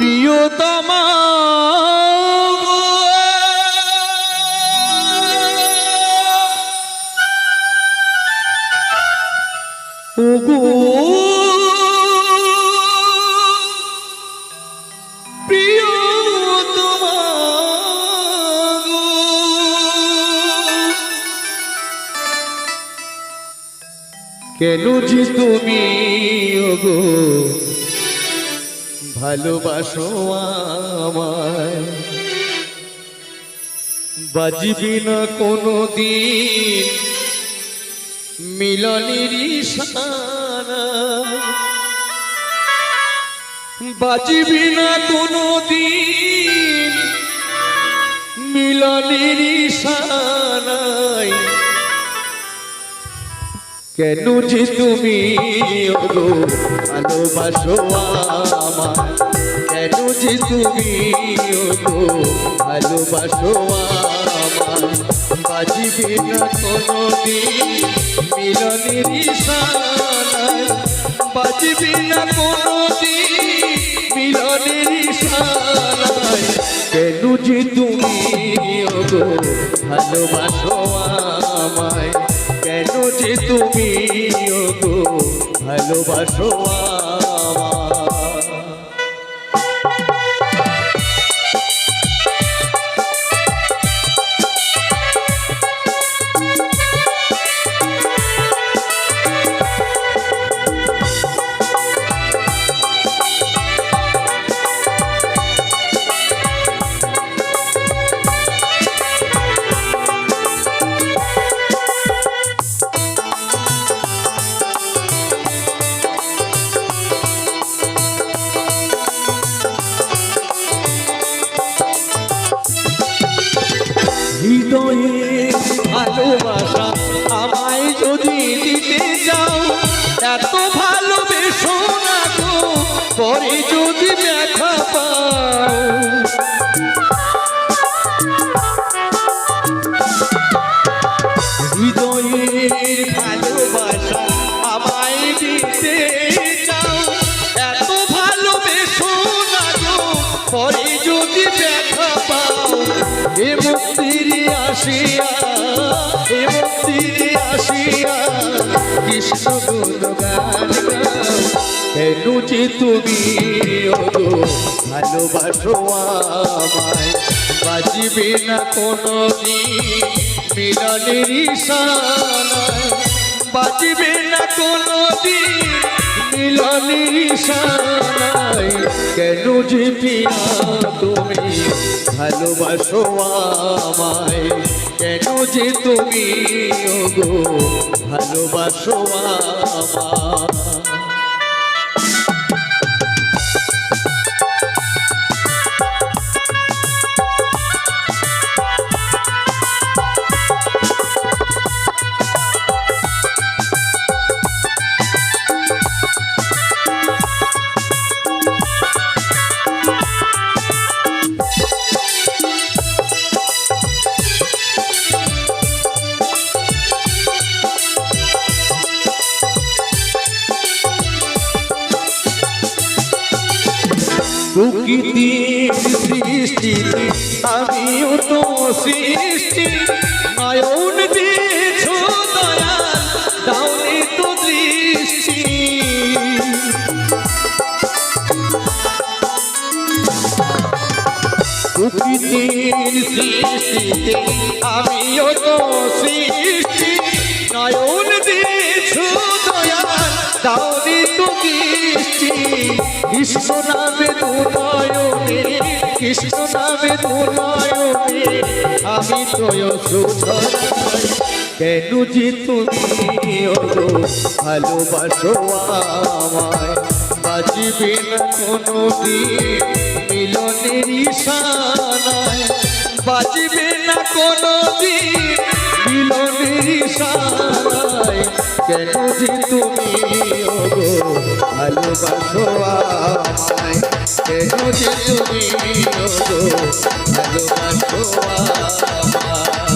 প্রিয়তমা। কেন যে তুমি ওগো ভালোবাসো আমায়। বাজবি না কোনো দিন মিলনের বাজবি না কোনো দিন মিলনের ইশারায় কেন যে তুমি ওগো, ভালোবাসো আমায়। কেন যে তুমি ওগো, ভালোবাসো আমায়। বাজিবে না কোনো দিন মিলনের ইশারায় বাজিবে না কোনো দিন মিলনের ইশারায় কেন যে তুমি ওগো, ভালোবাসো আমায়। কেন যে তুমি ভালোবাসো এত ভালোবেসো না গো, পরে যদি ব্যথা পাও। হৃদয়ের ভালোবাসা আমায় দিতে চাও, এত ভালোবেসো না গো, পরে কেন যে তুমি ভালোবাসো আমায়। বাজিবে না কোনো দিন মিলনের বাজিবে না কোনো দিন মিলনের কেন যে পিয়া তুমি ভালোবাসো আমায়। কেন যে তুমি ওগো ভালোবাসো আমায়। প্রকৃতির সৃষ্টিতে আমিও তো সৃষ্টি। নয়ন দিয়েছ দয়াল দাওনি তো দৃষ্টি। প্রকৃতির সৃষ্টিতে আমিও তো সৃষ্টি। নয়ন দিয়েছ দয়াল দাওনি তো দৃষ্টি কৃষ্ণ নামে দুনয়নে কৃষ্ণ নামে দুনয়নে আমি তোয় সুধরাই কেন যে তুমি ভালোবাসো আমায়? বাজিবে না কোনো মিলনের ইশারায় বাজিবে না কোনো দিন ইশারায় কেন যে তুমি ভালোবাসো আমায়। কেন যে তুমি ভালোবাসো আমায়।